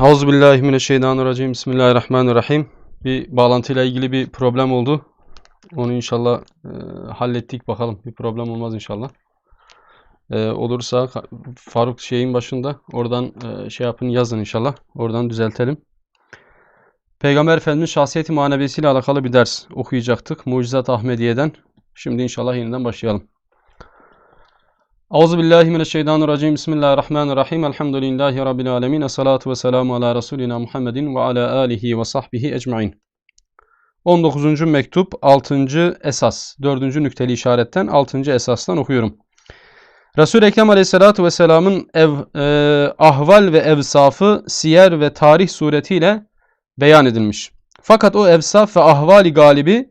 Euzubillahimineşşeytanirracim. Bismillahirrahmanirrahim. Bir bağlantıyla ilgili bir problem oldu. Onu inşallah e, hallettik bakalım. Bir problem olmaz inşallah. E, olursa Faruk şeyin başında oradan e, şey yapın yazın inşallah. Oradan düzeltelim. Peygamber Efendimiz şahsiyeti maneviyesiyle alakalı bir ders okuyacaktık. Mucizat Ahmediye'den. Şimdi inşallah yeniden başlayalım. Euzubillahimineşşeytanirracim. Bismillahirrahmanirrahim. Elhamdülillahi Rabbil alemin. Esselatu ve selamu ala Resulina Muhammedin ve ala alihi ve sahbihi ecmain. 19. mektup 6. esas 4. nükteli işaretten 6. esastan okuyorum. Resul-i Ekrem Aleyhisselatü Vesselam'ın ev, e, ahval ve evsafı siyer ve tarih suretiyle beyan edilmiş. Fakat o evsaf ve ahvali galibi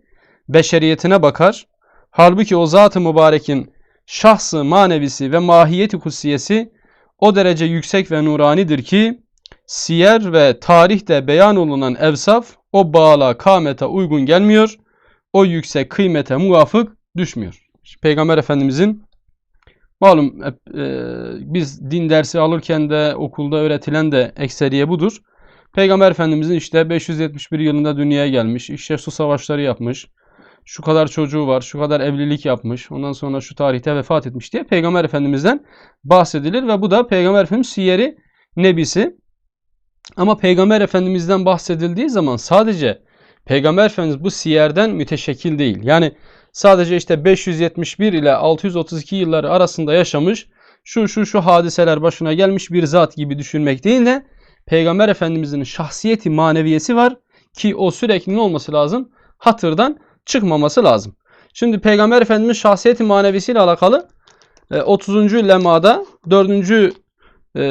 beşeriyetine bakar. Halbuki o zat-ı mübarekin şahsı manevisi ve mahiyeti kutsiyesi o derece yüksek ve nuranidir ki siyer ve tarihte beyan olunan evsaf o bağla kamete uygun gelmiyor. O yüksek kıymete muvafık düşmüyor. Peygamber Efendimizin malum hep, e, biz din dersi alırken de okulda öğretilen de ekseriye budur. Peygamber Efendimizin işte 571 yılında dünyaya gelmiş. işte su savaşları yapmış şu kadar çocuğu var, şu kadar evlilik yapmış, ondan sonra şu tarihte vefat etmiş diye Peygamber Efendimiz'den bahsedilir ve bu da Peygamber Efendimiz siyeri nebisi. Ama Peygamber Efendimiz'den bahsedildiği zaman sadece Peygamber Efendimiz bu siyerden müteşekkil değil. Yani sadece işte 571 ile 632 yılları arasında yaşamış, şu şu şu hadiseler başına gelmiş bir zat gibi düşünmek değil de Peygamber Efendimiz'in şahsiyeti maneviyesi var ki o sürekli ne olması lazım? Hatırdan çıkmaması lazım. Şimdi Peygamber Efendimiz şahsiyeti manevisiyle alakalı e, 30. lemada 4. e,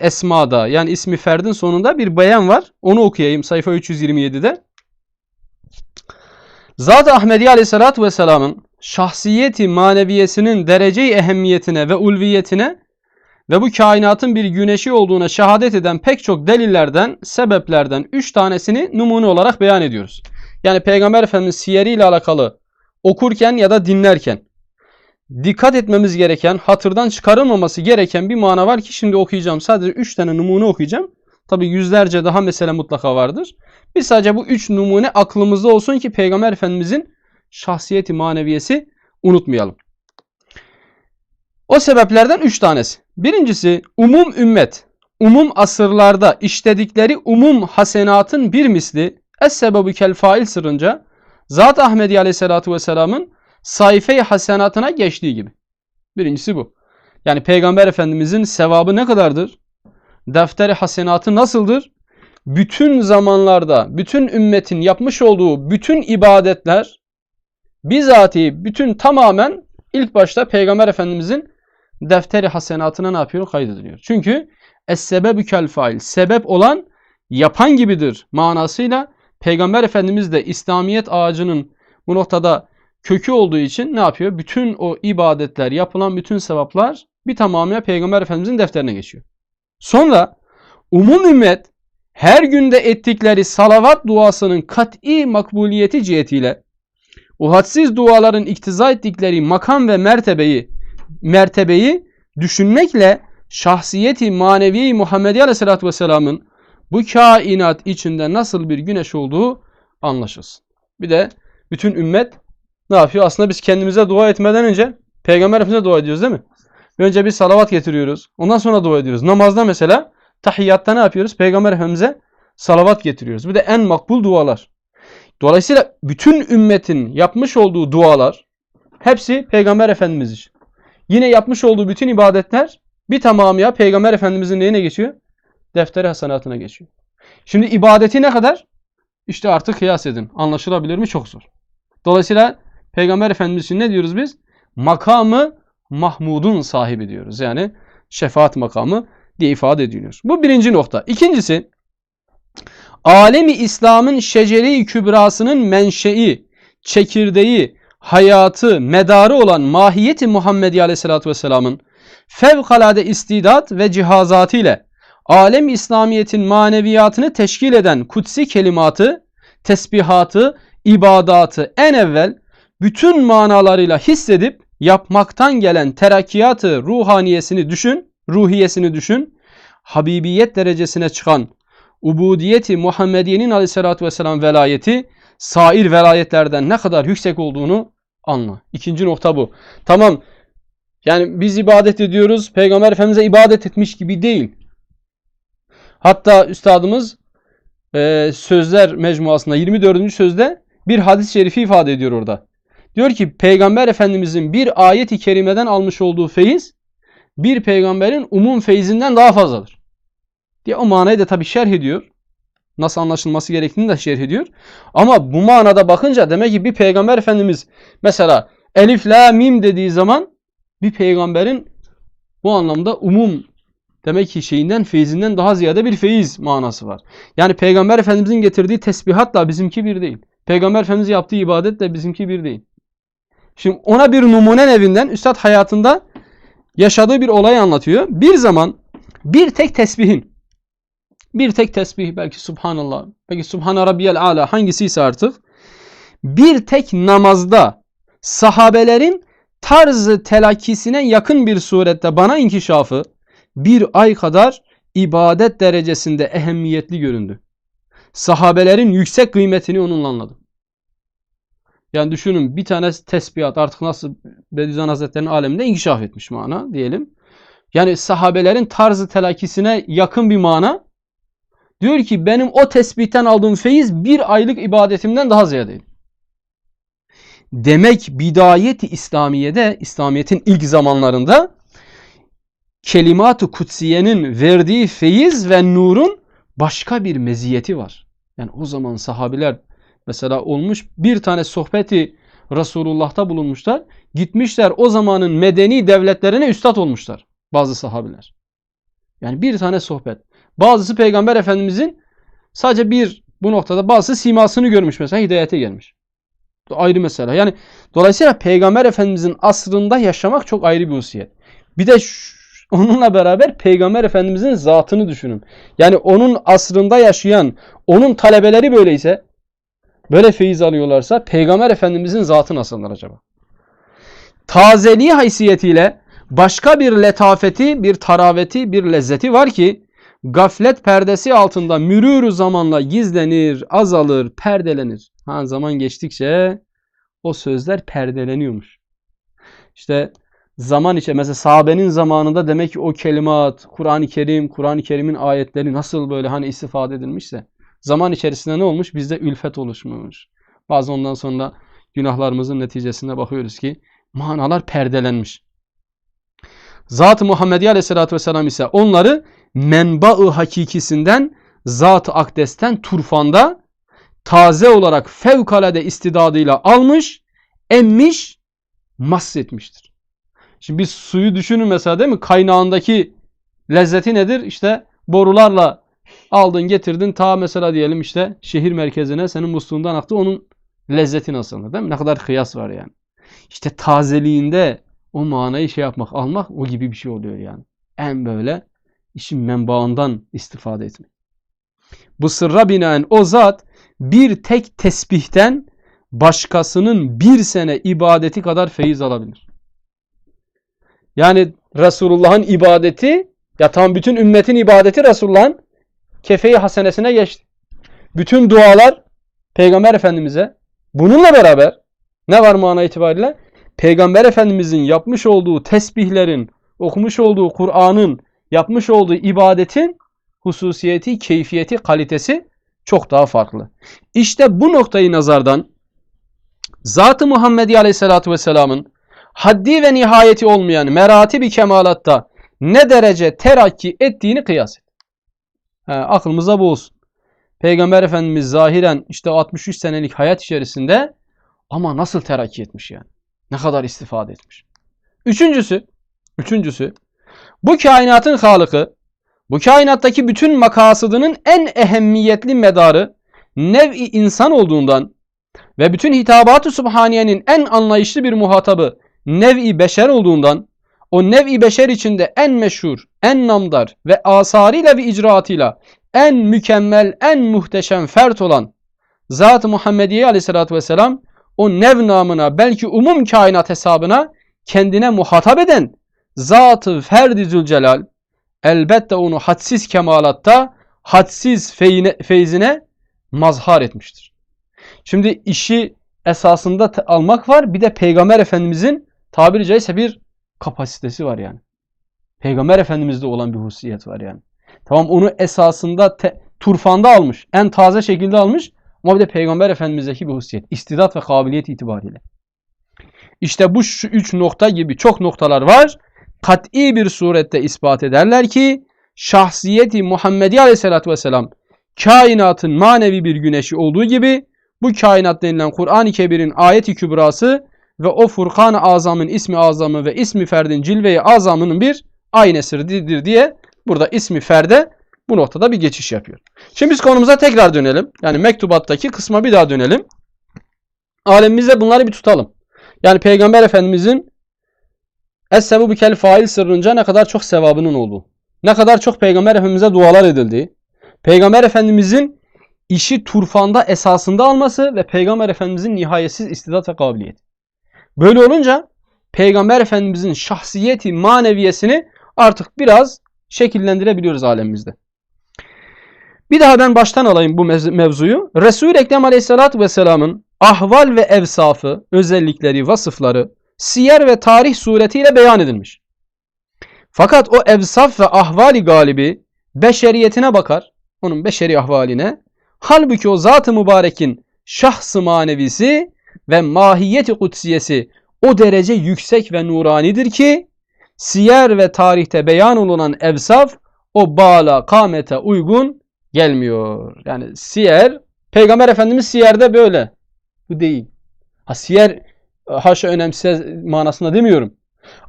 esmada yani ismi ferdin sonunda bir beyan var. Onu okuyayım sayfa 327'de. Zat-ı Ahmedi Aleyhisselatü Vesselam'ın şahsiyeti maneviyesinin derece-i ehemmiyetine ve ulviyetine ve bu kainatın bir güneşi olduğuna şehadet eden pek çok delillerden, sebeplerden 3 tanesini numune olarak beyan ediyoruz. Yani Peygamber Efendimiz siyeriyle alakalı okurken ya da dinlerken dikkat etmemiz gereken, hatırdan çıkarılmaması gereken bir mana var ki şimdi okuyacağım. Sadece 3 tane numune okuyacağım. Tabi yüzlerce daha mesele mutlaka vardır. Biz sadece bu 3 numune aklımızda olsun ki Peygamber Efendimizin şahsiyeti maneviyesi unutmayalım. O sebeplerden 3 tanesi. Birincisi umum ümmet, umum asırlarda işledikleri umum hasenatın bir misli Es-sebebu kel fail sırrınca Zat Ahmedi Aleyhisselatü Vesselam'ın sayfe-i hasenatına geçtiği gibi. Birincisi bu. Yani Peygamber Efendimizin sevabı ne kadardır? Defteri hasenatı nasıldır? Bütün zamanlarda, bütün ümmetin yapmış olduğu bütün ibadetler bizatihi bütün tamamen ilk başta Peygamber Efendimizin defteri hasenatına ne yapıyor? Kaydediliyor. Çünkü es-sebebü kel fail. Sebep olan yapan gibidir manasıyla Peygamber Efendimiz de İslamiyet ağacının bu noktada kökü olduğu için ne yapıyor? Bütün o ibadetler, yapılan bütün sevaplar bir tamamıyla Peygamber Efendimizin defterine geçiyor. Sonra umum ümmet her günde ettikleri salavat duasının kat'i makbuliyeti cihetiyle o duaların iktiza ettikleri makam ve mertebeyi mertebeyi düşünmekle şahsiyeti manevi Muhammedi Aleyhisselatü Vesselam'ın bu kainat içinde nasıl bir güneş olduğu anlaşılsın. Bir de bütün ümmet ne yapıyor? Aslında biz kendimize dua etmeden önce Peygamber Efendimiz'e dua ediyoruz değil mi? Önce bir salavat getiriyoruz. Ondan sonra dua ediyoruz. Namazda mesela tahiyyatta ne yapıyoruz? Peygamber Efendimiz'e salavat getiriyoruz. Bir de en makbul dualar. Dolayısıyla bütün ümmetin yapmış olduğu dualar hepsi Peygamber Efendimiz için. Yine yapmış olduğu bütün ibadetler bir tamamıya Peygamber Efendimiz'in neyine geçiyor? Defteri hasenatına geçiyor. Şimdi ibadeti ne kadar? İşte artık kıyas edin. Anlaşılabilir mi? Çok zor. Dolayısıyla Peygamber Efendimiz için ne diyoruz biz? Makamı Mahmud'un sahibi diyoruz. Yani şefaat makamı diye ifade ediliyor. Bu birinci nokta. İkincisi alemi İslam'ın şeceri kübrasının menşei, çekirdeği, hayatı, medarı olan mahiyeti Muhammedi Aleyhisselatü Vesselam'ın fevkalade istidat ve cihazatı ile alem İslamiyet'in maneviyatını teşkil eden kutsi kelimatı, tesbihatı, ibadatı en evvel bütün manalarıyla hissedip yapmaktan gelen terakkiyatı ruhaniyesini düşün, ruhiyesini düşün. Habibiyet derecesine çıkan ubudiyeti Muhammediye'nin aleyhissalatü vesselam velayeti sair velayetlerden ne kadar yüksek olduğunu anla. İkinci nokta bu. Tamam yani biz ibadet ediyoruz. Peygamber Efendimiz'e ibadet etmiş gibi değil. Hatta üstadımız e, sözler mecmuasında 24. sözde bir hadis-i şerifi ifade ediyor orada. Diyor ki Peygamber Efendimizin bir ayet-i kerimeden almış olduğu feyiz bir peygamberin umum feyzinden daha fazladır. Diye o manayı da tabi şerh ediyor. Nasıl anlaşılması gerektiğini de şerh ediyor. Ama bu manada bakınca demek ki bir peygamber efendimiz mesela elif la mim dediği zaman bir peygamberin bu anlamda umum demek ki şeyinden feyzinden daha ziyade bir feyiz manası var. Yani peygamber efendimizin getirdiği tesbihatla bizimki bir değil. Peygamber efendimiz yaptığı ibadetle bizimki bir değil. Şimdi ona bir numunen evinden üstad hayatında yaşadığı bir olayı anlatıyor. Bir zaman bir tek tesbihin bir tek tesbih belki subhanallah belki rabbiyel ala hangisiyse artık bir tek namazda sahabelerin tarzı telakkisine yakın bir surette bana inkişafı bir ay kadar ibadet derecesinde ehemmiyetli göründü. Sahabelerin yüksek kıymetini onunla anladım. Yani düşünün bir tane tesbihat artık nasıl Bediüzzaman Hazretleri'nin aleminde inkişaf etmiş mana diyelim. Yani sahabelerin tarzı telakkisine yakın bir mana. Diyor ki benim o tesbihten aldığım feyiz bir aylık ibadetimden daha ziyadeydi. Demek bidayeti İslamiye'de, İslamiyet'in ilk zamanlarında kelimat-ı kutsiyenin verdiği feyiz ve nurun başka bir meziyeti var. Yani o zaman sahabiler mesela olmuş bir tane sohbeti Resulullah'ta bulunmuşlar. Gitmişler o zamanın medeni devletlerine üstad olmuşlar bazı sahabiler. Yani bir tane sohbet. Bazısı Peygamber Efendimizin sadece bir bu noktada bazısı simasını görmüş mesela hidayete gelmiş. Ayrı mesele. Yani dolayısıyla Peygamber Efendimizin asrında yaşamak çok ayrı bir hususiyet. Bir de onunla beraber Peygamber Efendimizin zatını düşünün. Yani onun asrında yaşayan, onun talebeleri böyleyse, böyle feyiz alıyorlarsa Peygamber Efendimizin zatı nasıldır acaba? Tazeliği haysiyetiyle başka bir letafeti, bir taraveti, bir lezzeti var ki gaflet perdesi altında mürür zamanla gizlenir, azalır, perdelenir. Ha, zaman geçtikçe o sözler perdeleniyormuş. İşte zaman içe mesela sahabenin zamanında demek ki o kelimat, Kur'an-ı Kerim, Kur'an-ı Kerim'in ayetleri nasıl böyle hani istifade edilmişse zaman içerisinde ne olmuş? Bizde ülfet oluşmuş. Bazı ondan sonra günahlarımızın neticesinde bakıyoruz ki manalar perdelenmiş. Zat-ı Muhammedi Aleyhisselatü Vesselam ise onları menba-ı hakikisinden Zat-ı Akdes'ten turfanda taze olarak fevkalade istidadıyla almış, emmiş, mahsetmiştir. Şimdi biz suyu düşünün mesela değil mi? Kaynağındaki lezzeti nedir? İşte borularla aldın getirdin ta mesela diyelim işte şehir merkezine senin musluğundan aktı onun lezzeti nasıl değil mi? Ne kadar kıyas var yani. İşte tazeliğinde o manayı şey yapmak, almak o gibi bir şey oluyor yani. En böyle işin menbaından istifade etmek. Bu sırra binaen o zat bir tek tesbihten başkasının bir sene ibadeti kadar feyiz alabilir. Yani Resulullah'ın ibadeti ya tam bütün ümmetin ibadeti Resulullah'ın kefeyi hasenesine geçti. Bütün dualar Peygamber Efendimiz'e bununla beraber ne var mana itibariyle? Peygamber Efendimiz'in yapmış olduğu tesbihlerin, okumuş olduğu Kur'an'ın, yapmış olduğu ibadetin hususiyeti, keyfiyeti, kalitesi çok daha farklı. İşte bu noktayı nazardan Zat-ı Muhammedi Aleyhisselatü Vesselam'ın haddi ve nihayeti olmayan merati bir kemalatta ne derece terakki ettiğini kıyas et. He, aklımıza bu olsun. Peygamber Efendimiz zahiren işte 63 senelik hayat içerisinde ama nasıl terakki etmiş yani. Ne kadar istifade etmiş. Üçüncüsü, üçüncüsü bu kainatın halıkı, bu kainattaki bütün makasıdının en ehemmiyetli medarı nev'i insan olduğundan ve bütün hitabat-ı subhaniyenin en anlayışlı bir muhatabı nev'i beşer olduğundan o nev'i beşer içinde en meşhur, en namdar ve asarıyla ve icraatıyla en mükemmel, en muhteşem fert olan Zat-ı Muhammediye aleyhissalatü vesselam o nev namına belki umum kainat hesabına kendine muhatap eden Zat-ı Ferdi Zülcelal elbette onu hadsiz kemalatta, hadsiz feyine, feyzine mazhar etmiştir. Şimdi işi esasında almak var. Bir de Peygamber Efendimizin tabiri caizse bir kapasitesi var yani. Peygamber Efendimiz'de olan bir hususiyet var yani. Tamam onu esasında te- turfanda almış. En taze şekilde almış. Ama bir de Peygamber Efendimiz'deki bir hususiyet. istidat ve kabiliyet itibariyle. İşte bu şu üç nokta gibi çok noktalar var. Kat'i bir surette ispat ederler ki şahsiyeti Muhammedi Aleyhisselatü Vesselam kainatın manevi bir güneşi olduğu gibi bu kainat denilen Kur'an-ı Kerim'in ayeti kübrası ve o Furkan-ı Azam'ın ismi azamı ve ismi ferdin cilve-i azamının bir aynesidir diye burada ismi ferde bu noktada bir geçiş yapıyor. Şimdi biz konumuza tekrar dönelim. Yani mektubattaki kısma bir daha dönelim. Alemimizde bunları bir tutalım. Yani Peygamber Efendimizin Es-sebebu bikel fail sırrınca ne kadar çok sevabının olduğu. Ne kadar çok Peygamber Efendimiz'e dualar edildiği. Peygamber Efendimizin işi turfanda esasında alması ve Peygamber Efendimizin nihayetsiz istidat ve kabiliyet. Böyle olunca Peygamber Efendimizin şahsiyeti maneviyesini artık biraz şekillendirebiliyoruz alemimizde. Bir daha ben baştan alayım bu mevz- mevzuyu. Resul-i Ekrem Aleyhisselatü Vesselam'ın ahval ve evsafı, özellikleri, vasıfları, siyer ve tarih suretiyle beyan edilmiş. Fakat o evsaf ve ahvali galibi beşeriyetine bakar, onun beşeri ahvaline. Halbuki o zat-ı mübarekin şahsı manevisi ve mahiyeti kutsiyesi o derece yüksek ve nuranidir ki siyer ve tarihte beyan olunan evsaf o bağla kamete uygun gelmiyor. Yani siyer, Peygamber Efendimiz siyerde böyle. Bu değil. Ha siyer haşa önemsiz manasında demiyorum.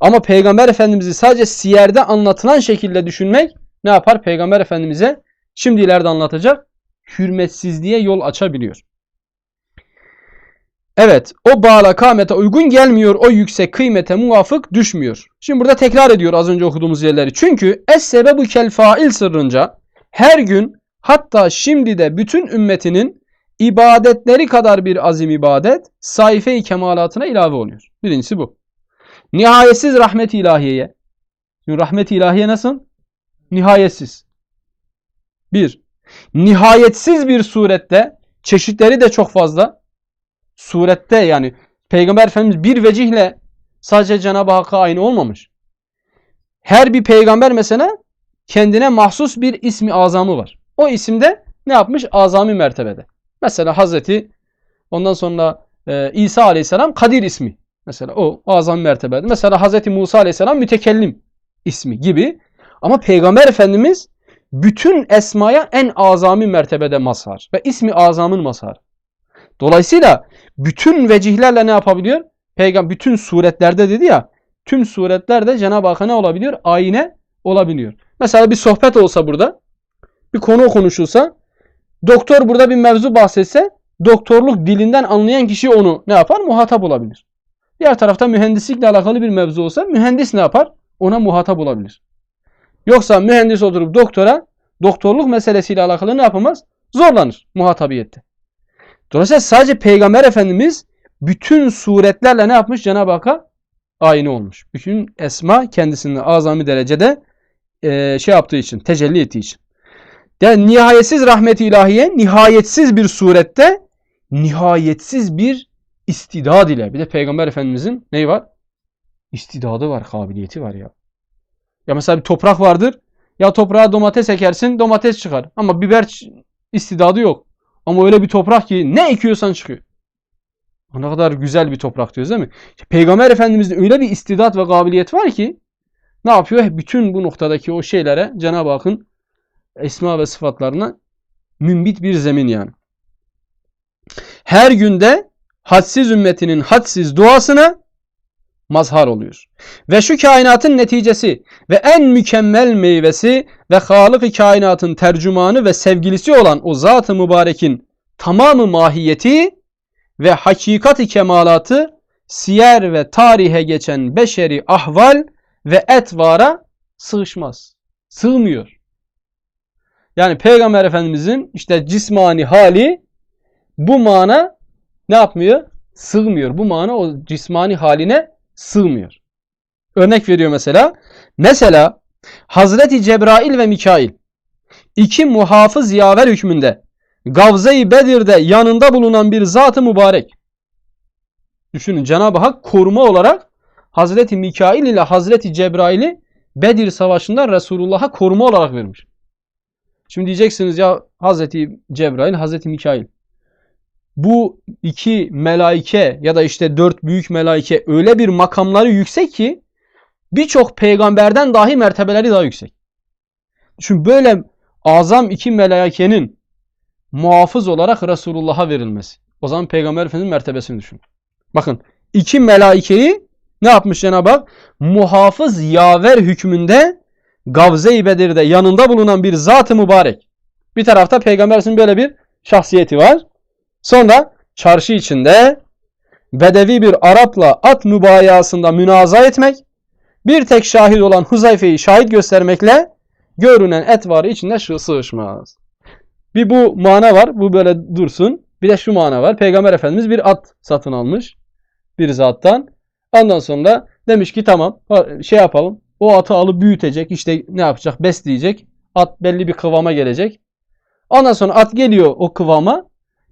Ama Peygamber Efendimiz'i sadece siyerde anlatılan şekilde düşünmek ne yapar? Peygamber Efendimiz'e şimdi ileride anlatacak hürmetsizliğe yol açabiliyor. Evet, o bağla kamete uygun gelmiyor, o yüksek kıymete muvafık düşmüyor. Şimdi burada tekrar ediyor az önce okuduğumuz yerleri. Çünkü es sebebu kel fail sırrınca her gün hatta şimdi de bütün ümmetinin ibadetleri kadar bir azim ibadet sayfe-i kemalatına ilave oluyor. Birincisi bu. Nihayetsiz rahmet ilahiyeye. Şimdi rahmet ilahiye nasıl? Nihayetsiz. Bir. Nihayetsiz bir surette çeşitleri de çok fazla. Surette yani Peygamber Efendimiz bir vecihle sadece Cenab-ı Hakk'a aynı olmamış. Her bir peygamber mesela kendine mahsus bir ismi azamı var. O isimde ne yapmış? Azami mertebede. Mesela Hazreti ondan sonra e, İsa Aleyhisselam Kadir ismi. Mesela o azami mertebede. Mesela Hazreti Musa Aleyhisselam mütekellim ismi gibi. Ama Peygamber Efendimiz bütün esmaya en azami mertebede mazhar. Ve ismi azamın mazhar. Dolayısıyla bütün vecihlerle ne yapabiliyor? Peygamber bütün suretlerde dedi ya tüm suretlerde Cenab-ı Hakk'a ne olabiliyor? Ayine olabiliyor. Mesela bir sohbet olsa burada bir konu konuşulsa doktor burada bir mevzu bahsetse doktorluk dilinden anlayan kişi onu ne yapar? Muhatap olabilir. Diğer tarafta mühendislikle alakalı bir mevzu olsa mühendis ne yapar? Ona muhatap olabilir. Yoksa mühendis oturup doktora doktorluk meselesiyle alakalı ne yapamaz? Zorlanır muhatabiyette. Dolayısıyla sadece Peygamber Efendimiz bütün suretlerle ne yapmış? Cenab-ı Hakk'a aynı olmuş. Bütün esma kendisinin azami derecede e, şey yaptığı için, tecelli ettiği için. Yani nihayetsiz rahmet-i ilahiye, nihayetsiz bir surette, nihayetsiz bir istidad ile. Bir de Peygamber Efendimizin neyi var? İstidadı var, kabiliyeti var ya. Ya mesela bir toprak vardır. Ya toprağa domates ekersin, domates çıkar. Ama biber istidadı yok. Ama öyle bir toprak ki ne ekiyorsan çıkıyor. Ne kadar güzel bir toprak diyoruz değil mi? Peygamber Efendimiz'de öyle bir istidat ve kabiliyet var ki ne yapıyor? Bütün bu noktadaki o şeylere Cenab-ı Hakk'ın esma ve sıfatlarına mümbit bir zemin yani. Her günde hadsiz ümmetinin hadsiz duasına mazhar oluyor. Ve şu kainatın neticesi ve en mükemmel meyvesi ve Halık-ı kainatın tercümanı ve sevgilisi olan o zat-ı mübarekin tamamı mahiyeti ve hakikati kemalatı siyer ve tarihe geçen beşeri ahval ve etvara sığışmaz. Sığmıyor. Yani Peygamber Efendimizin işte cismani hali bu mana ne yapmıyor? Sığmıyor. Bu mana o cismani haline sığmıyor. Örnek veriyor mesela. Mesela Hazreti Cebrail ve Mikail iki muhafız yaver hükmünde Gavze-i Bedir'de yanında bulunan bir zat-ı mübarek. Düşünün Cenab-ı Hak koruma olarak Hazreti Mikail ile Hazreti Cebrail'i Bedir Savaşı'nda Resulullah'a koruma olarak vermiş. Şimdi diyeceksiniz ya Hazreti Cebrail, Hazreti Mikail. Bu iki melaike ya da işte dört büyük melaike öyle bir makamları yüksek ki birçok peygamberden dahi mertebeleri daha yüksek. Çünkü böyle azam iki melaikenin muhafız olarak Resulullah'a verilmesi. O zaman Peygamber Efendimiz'in mertebesini düşün. Bakın iki melaikeyi ne yapmış Cenab-ı Hak? Muhafız yaver hükmünde Gavze-i Bedir'de yanında bulunan bir zat-ı mübarek. Bir tarafta Peygamber böyle bir şahsiyeti var. Sonra çarşı içinde Bedevi bir Arap'la at mübayasında münaza etmek, bir tek şahit olan Huzayfe'yi şahit göstermekle görünen etvarı içinde sığışmaz. Bir bu mana var. Bu böyle dursun. Bir de şu mana var. Peygamber Efendimiz bir at satın almış. Bir zattan. Ondan sonra demiş ki tamam şey yapalım. O atı alıp büyütecek. işte ne yapacak? Besleyecek. At belli bir kıvama gelecek. Ondan sonra at geliyor o kıvama.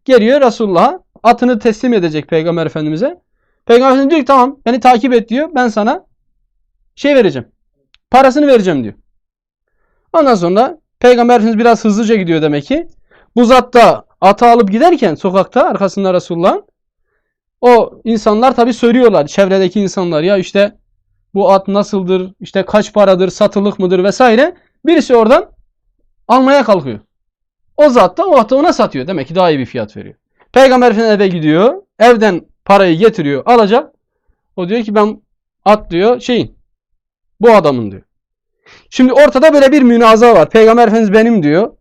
Geliyor Resulullah'a. Atını teslim edecek Peygamber Efendimiz'e. Peygamber Efendimiz diyor ki tamam beni takip et diyor. Ben sana şey vereceğim. Parasını vereceğim diyor. Ondan sonra Peygamber Efendimiz biraz hızlıca gidiyor demek ki. Bu zat da atı alıp giderken sokakta arkasında Resulullah'ın o insanlar tabi söylüyorlar. Çevredeki insanlar ya işte bu at nasıldır, işte kaç paradır, satılık mıdır vesaire. Birisi oradan almaya kalkıyor. O zat da ona satıyor. Demek ki daha iyi bir fiyat veriyor. Peygamber Efendimiz eve gidiyor. Evden parayı getiriyor, alacak. O diyor ki ben at diyor şeyin bu adamın diyor. Şimdi ortada böyle bir münaza var. Peygamber Efendimiz benim diyor.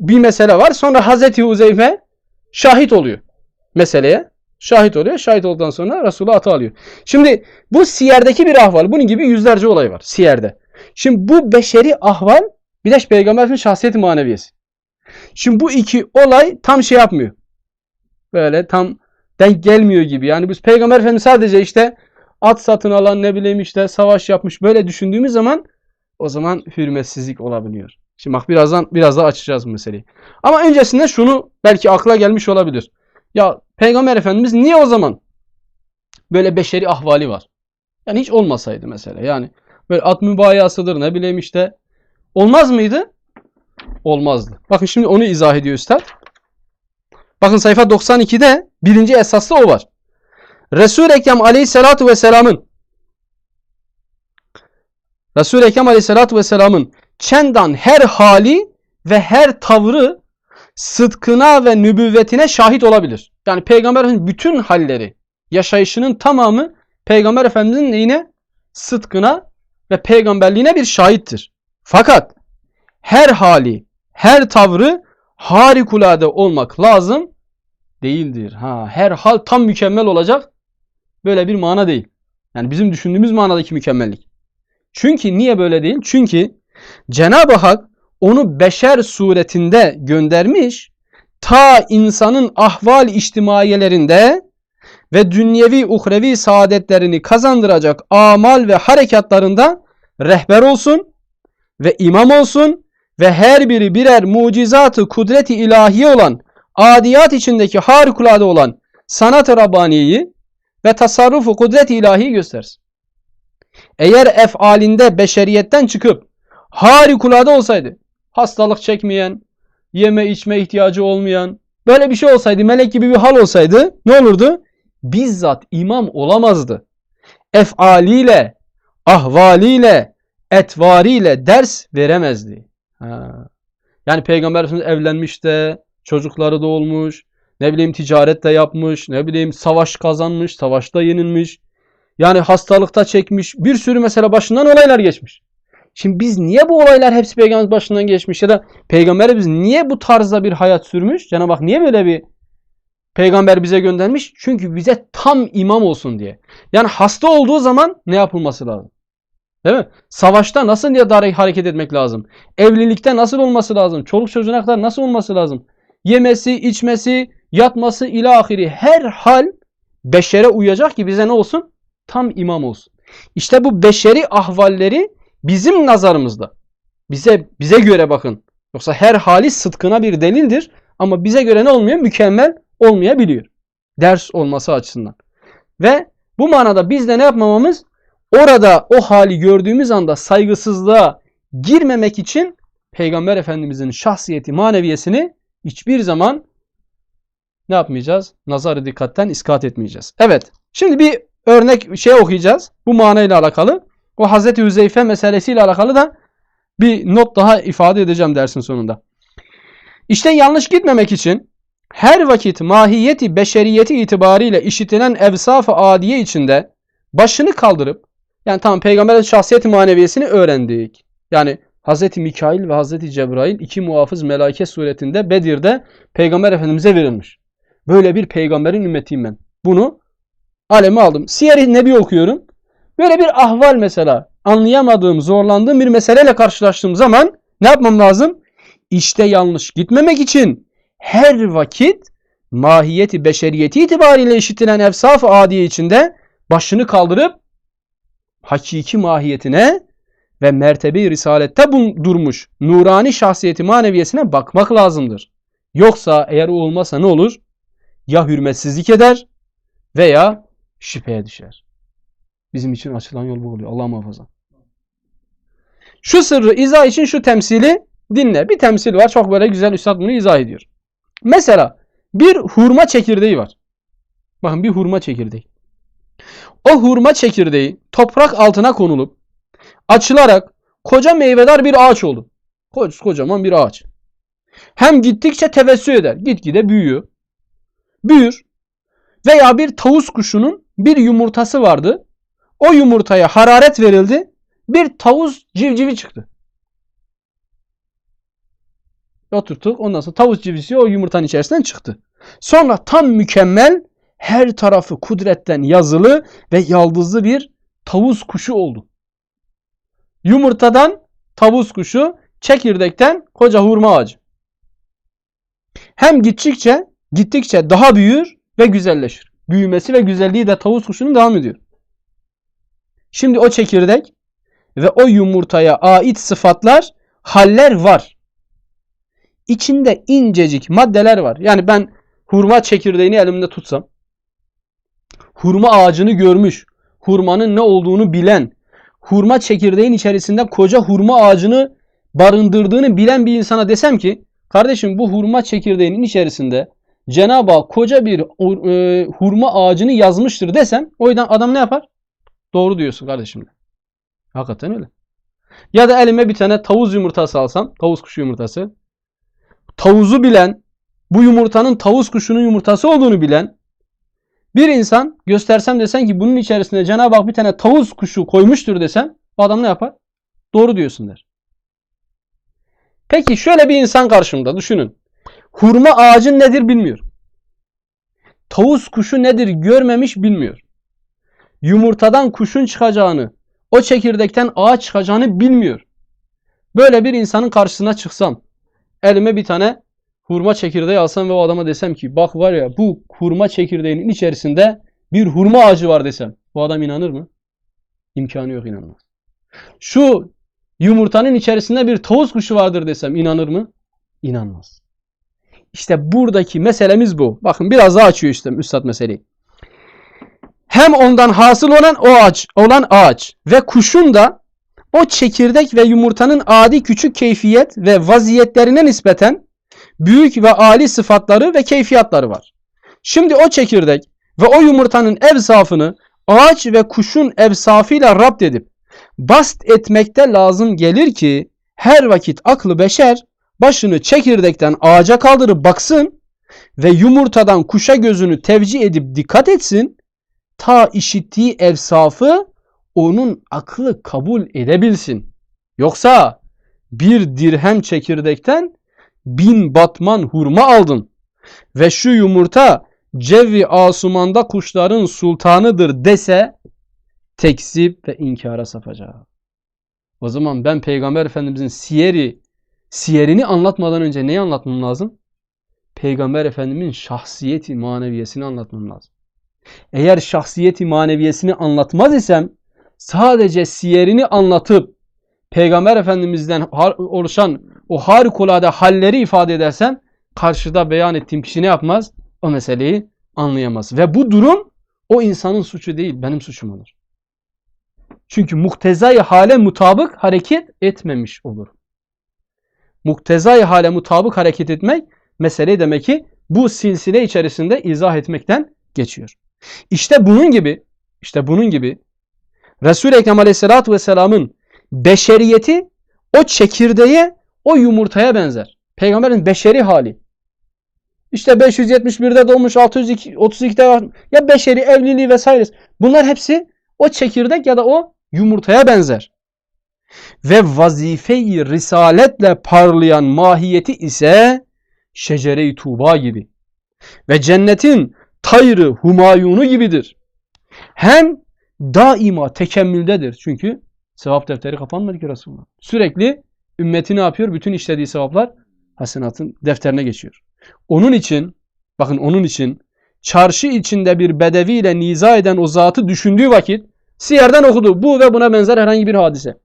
Bir mesele var. Sonra Hazreti Uzeyfe şahit oluyor meseleye. Şahit oluyor. Şahit olduktan sonra Resulullah atı alıyor. Şimdi bu siyerdeki bir ahval. Bunun gibi yüzlerce olay var siyerde. Şimdi bu beşeri ahval bir de Peygamber Efendimiz şahsiyeti maneviyesi. Şimdi bu iki olay tam şey yapmıyor. Böyle tam denk gelmiyor gibi. Yani biz Peygamber Efendimiz sadece işte at satın alan ne bileyim işte savaş yapmış böyle düşündüğümüz zaman o zaman hürmetsizlik olabiliyor. Şimdi bak birazdan biraz daha açacağız meseleyi. Ama öncesinde şunu belki akla gelmiş olabilir. Ya Peygamber Efendimiz niye o zaman böyle beşeri ahvali var? Yani hiç olmasaydı mesela. Yani böyle at mübayasıdır ne bileyim işte. Olmaz mıydı? Olmazdı. Bakın şimdi onu izah ediyor Üstad. Bakın sayfa 92'de birinci esaslı o var. Resul-i Ekrem aleyhissalatu vesselamın Resul-i Ekrem aleyhissalatu vesselamın çendan her hali ve her tavrı sıdkına ve nübüvvetine şahit olabilir. Yani Peygamber Efendimiz bütün halleri, yaşayışının tamamı Peygamber Efendimizin neyine? Sıdkına ve peygamberliğine bir şahittir. Fakat her hali, her tavrı harikulade olmak lazım değildir. Ha, her hal tam mükemmel olacak böyle bir mana değil. Yani bizim düşündüğümüz manadaki mükemmellik. Çünkü niye böyle değil? Çünkü Cenab-ı Hak onu beşer suretinde göndermiş. Ta insanın ahval içtimaiyelerinde ve dünyevi uhrevi saadetlerini kazandıracak amal ve harekatlarında rehber olsun ve imam olsun ve her biri birer mucizatı kudreti ilahiye olan adiyat içindeki harikulade olan sanat-ı Rabbaniye'yi ve tasarrufu kudret-i ilahi göstersin. Eğer efalinde beşeriyetten çıkıp harikulade olsaydı, hastalık çekmeyen, yeme içme ihtiyacı olmayan, böyle bir şey olsaydı, melek gibi bir hal olsaydı ne olurdu? Bizzat imam olamazdı. Efaliyle, ahvaliyle, etvariyle ders veremezdi. Ha. Yani Peygamber Efendimiz evlenmiş de, çocukları da olmuş, ne bileyim ticaret de yapmış, ne bileyim savaş kazanmış, savaşta yenilmiş. Yani hastalıkta çekmiş, bir sürü mesela başından olaylar geçmiş. Şimdi biz niye bu olaylar hepsi peygamber başından geçmiş ya da peygamberimiz niye bu tarzda bir hayat sürmüş? Cenab-ı Hak niye böyle bir peygamber bize göndermiş? Çünkü bize tam imam olsun diye. Yani hasta olduğu zaman ne yapılması lazım? Değil mi? Savaşta nasıl diye hareket etmek lazım? Evlilikte nasıl olması lazım? Çoluk çocuğuna kadar nasıl olması lazım? Yemesi, içmesi, yatması ilahiri her hal beşere uyacak ki bize ne olsun? Tam imam olsun. İşte bu beşeri ahvalleri bizim nazarımızda bize bize göre bakın. Yoksa her hali sıdkına bir delildir ama bize göre ne olmuyor? Mükemmel olmayabiliyor. Ders olması açısından. Ve bu manada biz de ne yapmamamız? Orada o hali gördüğümüz anda saygısızlığa girmemek için Peygamber Efendimizin şahsiyeti, maneviyesini hiçbir zaman ne yapmayacağız? Nazarı dikkatten iskat etmeyeceğiz. Evet. Şimdi bir örnek şey okuyacağız. Bu manayla alakalı. O Hazreti Hüzeyfe meselesiyle alakalı da bir not daha ifade edeceğim dersin sonunda. İşte yanlış gitmemek için her vakit mahiyeti beşeriyeti itibariyle işitilen evsaf-ı adiye içinde başını kaldırıp yani tamam peygamberin şahsiyeti maneviyesini öğrendik. Yani Hz. Mikail ve Hz. Cebrail iki muhafız melaike suretinde Bedir'de peygamber efendimize verilmiş. Böyle bir peygamberin ümmetiyim ben. Bunu aleme aldım. Siyer-i Nebi okuyorum. Böyle bir ahval mesela anlayamadığım, zorlandığım bir meseleyle karşılaştığım zaman ne yapmam lazım? İşte yanlış gitmemek için her vakit mahiyeti beşeriyeti itibariyle işitilen efsaf-ı adiye içinde başını kaldırıp hakiki mahiyetine ve mertebe-i risalette durmuş nurani şahsiyeti maneviyesine bakmak lazımdır. Yoksa eğer o olmazsa ne olur? Ya hürmetsizlik eder veya şüpheye düşer. Bizim için açılan yol bu oluyor. Allah muhafaza. Şu sırrı izah için şu temsili dinle. Bir temsil var. Çok böyle güzel üstad bunu izah ediyor. Mesela bir hurma çekirdeği var. Bakın bir hurma çekirdeği. O hurma çekirdeği toprak altına konulup açılarak koca meyvedar bir ağaç oldu. Kocaman bir ağaç. Hem gittikçe tevessü eder. Gitgide büyüyor. Büyür. Veya bir tavus kuşunun bir yumurtası vardı. O yumurtaya hararet verildi. Bir tavus civcivi çıktı. Oturttuk. Ondan sonra tavus civcivsi o yumurtanın içerisinden çıktı. Sonra tam mükemmel her tarafı kudretten yazılı ve yaldızlı bir tavus kuşu oldu. Yumurtadan tavus kuşu, çekirdekten koca hurma ağacı. Hem gittikçe gittikçe daha büyür ve güzelleşir. Büyümesi ve güzelliği de tavus kuşunun devam ediyor. Şimdi o çekirdek ve o yumurtaya ait sıfatlar, haller var. İçinde incecik maddeler var. Yani ben hurma çekirdeğini elimde tutsam, hurma ağacını görmüş, hurmanın ne olduğunu bilen, hurma çekirdeğin içerisinde koca hurma ağacını barındırdığını bilen bir insana desem ki, kardeşim bu hurma çekirdeğinin içerisinde Cenab-ı Hak koca bir e, hurma ağacını yazmıştır desem, o yüzden adam ne yapar? Doğru diyorsun kardeşim. Hakikaten öyle. Ya da elime bir tane tavus yumurtası alsam, tavus kuşu yumurtası. Tavuzu bilen, bu yumurtanın tavus kuşunun yumurtası olduğunu bilen bir insan göstersem desen ki bunun içerisinde Cenab-ı Hak bir tane tavus kuşu koymuştur desem o adam ne yapar? Doğru diyorsun der. Peki şöyle bir insan karşımda düşünün. Hurma ağacın nedir bilmiyor. Tavus kuşu nedir görmemiş bilmiyor. Yumurtadan kuşun çıkacağını, o çekirdekten ağaç çıkacağını bilmiyor. Böyle bir insanın karşısına çıksam, elime bir tane hurma çekirdeği alsam ve o adama desem ki bak var ya bu hurma çekirdeğinin içerisinde bir hurma ağacı var desem. Bu adam inanır mı? İmkanı yok inanmaz. Şu yumurtanın içerisinde bir tavus kuşu vardır desem inanır mı? İnanmaz. İşte buradaki meselemiz bu. Bakın biraz daha açıyor işte üstad meseleyi. Hem ondan hasıl olan o ağaç, olan ağaç ve kuşun da o çekirdek ve yumurtanın adi küçük keyfiyet ve vaziyetlerine nispeten büyük ve âli sıfatları ve keyfiyatları var. Şimdi o çekirdek ve o yumurtanın evsafını ağaç ve kuşun evsafıyla rapt edip bast etmekte lazım gelir ki her vakit aklı beşer başını çekirdekten ağaca kaldırıp baksın ve yumurtadan kuşa gözünü tevcih edip dikkat etsin ta işittiği evsafı onun aklı kabul edebilsin. Yoksa bir dirhem çekirdekten bin batman hurma aldın ve şu yumurta cevi asumanda kuşların sultanıdır dese tekzip ve inkara sapacağı. O zaman ben Peygamber Efendimizin siyeri, siyerini anlatmadan önce neyi anlatmam lazım? Peygamber Efendimizin şahsiyeti maneviyesini anlatmam lazım. Eğer şahsiyeti maneviyesini anlatmaz isem sadece siyerini anlatıp Peygamber Efendimiz'den oluşan o harikulade halleri ifade edersen karşıda beyan ettiğim kişi ne yapmaz? O meseleyi anlayamaz. Ve bu durum o insanın suçu değil, benim suçum olur. Çünkü muktezai hale mutabık hareket etmemiş olur. Muktezai hale mutabık hareket etmek meseleyi demek ki bu silsile içerisinde izah etmekten geçiyor. İşte bunun gibi, işte bunun gibi Resul-i Ekrem Aleyhisselatü Vesselam'ın beşeriyeti o çekirdeğe, o yumurtaya benzer. Peygamberin beşeri hali. İşte 571'de doğmuş, 632'de var. Ya beşeri, evliliği vesaire. Bunlar hepsi o çekirdek ya da o yumurtaya benzer. Ve vazife-i risaletle parlayan mahiyeti ise şecere-i tuğba gibi. Ve cennetin tayrı humayunu gibidir. Hem daima tekemmüldedir. Çünkü sevap defteri kapanmadı ki Resulullah. Sürekli ümmeti ne yapıyor? Bütün işlediği sevaplar hasenatın defterine geçiyor. Onun için bakın onun için çarşı içinde bir bedeviyle niza eden o zatı düşündüğü vakit siyerden okudu. Bu ve buna benzer herhangi bir hadise.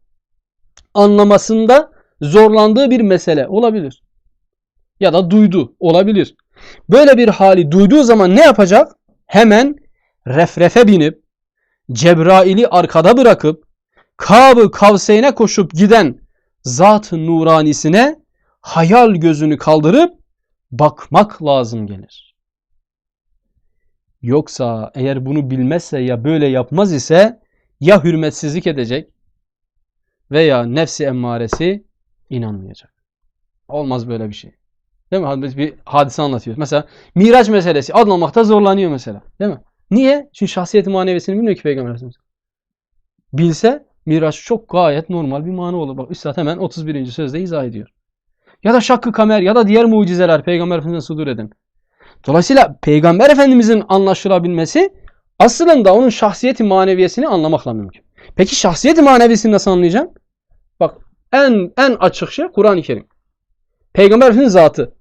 Anlamasında zorlandığı bir mesele olabilir. Ya da duydu olabilir. Böyle bir hali duyduğu zaman ne yapacak? Hemen refrefe binip Cebrail'i arkada bırakıp Kab-ı Kavseyn'e koşup giden zat-ı nuranisine hayal gözünü kaldırıp bakmak lazım gelir. Yoksa eğer bunu bilmezse ya böyle yapmaz ise ya hürmetsizlik edecek veya nefsi emmaresi inanmayacak. Olmaz böyle bir şey. Değil mi? Biz bir hadise anlatıyoruz. Mesela Miraç meselesi anlamakta zorlanıyor mesela. Değil mi? Niye? Çünkü şahsiyeti maneviyesini bilmiyor ki Peygamber Efendimiz. Bilse Miraç çok gayet normal bir mana olur. Bak Üstad hemen 31. sözde izah ediyor. Ya da şakkı kamer ya da diğer mucizeler Peygamber Efendimiz'e sudur eden. Dolayısıyla Peygamber Efendimiz'in anlaşılabilmesi aslında onun şahsiyeti maneviyesini anlamakla mümkün. Peki şahsiyeti maneviyesini nasıl anlayacağım? Bak en en açık şey Kur'an-ı Kerim. Peygamber Efendimiz zatı.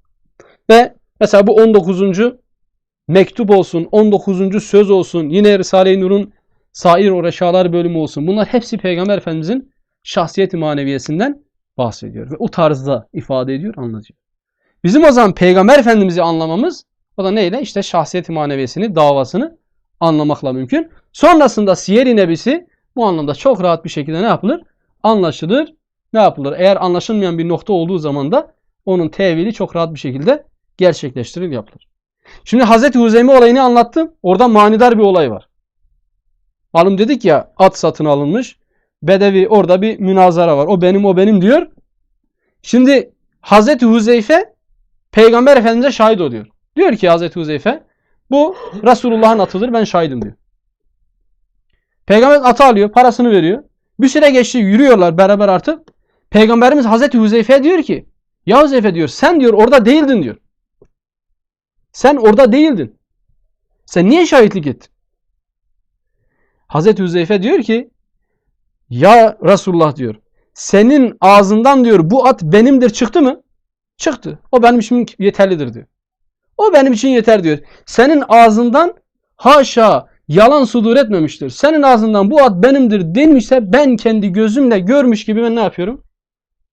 Ve mesela bu 19. mektup olsun, 19. söz olsun, yine Risale-i Nur'un sair o reşalar bölümü olsun. Bunlar hepsi Peygamber Efendimizin şahsiyeti maneviyesinden bahsediyor. Ve o tarzda ifade ediyor, anlatıyor. Bizim o zaman Peygamber Efendimiz'i anlamamız o da neyle? İşte şahsiyeti maneviyesini, davasını anlamakla mümkün. Sonrasında Siyer-i Nebisi bu anlamda çok rahat bir şekilde ne yapılır? Anlaşılır. Ne yapılır? Eğer anlaşılmayan bir nokta olduğu zaman da onun tevili çok rahat bir şekilde gerçekleştirilir, yapılır. Şimdi Hazreti Huzeyme olayını anlattım. Orada manidar bir olay var. Malum dedik ya at satın alınmış. Bedevi orada bir münazara var. O benim o benim diyor. Şimdi Hazreti Huzeyfe Peygamber Efendimiz'e şahit oluyor. Diyor ki Hazreti Huzeyfe bu Resulullah'ın atıdır ben şahidim diyor. Peygamber atı alıyor parasını veriyor. Bir süre geçti yürüyorlar beraber artık. Peygamberimiz Hazreti Huzeyfe diyor ki ya Huzeyfe diyor sen diyor orada değildin diyor. Sen orada değildin. Sen niye şahitlik ettin? Hazreti Huzeyfe diyor ki ya Resulullah diyor senin ağzından diyor bu at benimdir çıktı mı? Çıktı. O benim için yeterlidir diyor. O benim için yeter diyor. Senin ağzından haşa yalan sudur etmemiştir. Senin ağzından bu at benimdir denmişse ben kendi gözümle görmüş gibi ben ne yapıyorum?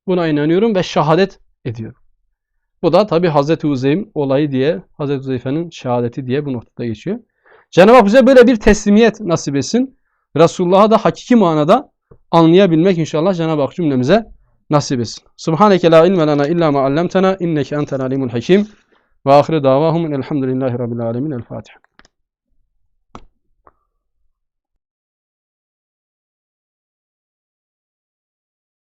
Buna inanıyorum ve şahadet ediyorum. Bu da tabi Hazreti Uzeym olayı diye, Hazreti Uzeyfe'nin şehadeti diye bu noktada geçiyor. Cenab-ı Hak bize böyle bir teslimiyet nasip etsin. Resulullah'a da hakiki manada anlayabilmek inşallah Cenab-ı Hak cümlemize nasip etsin. Subhaneke la ilme lena illa ma allamtena inneke entel alimul hakim. Ve ahire davahum elhamdülillahi rabbil alemin. El Fatiha.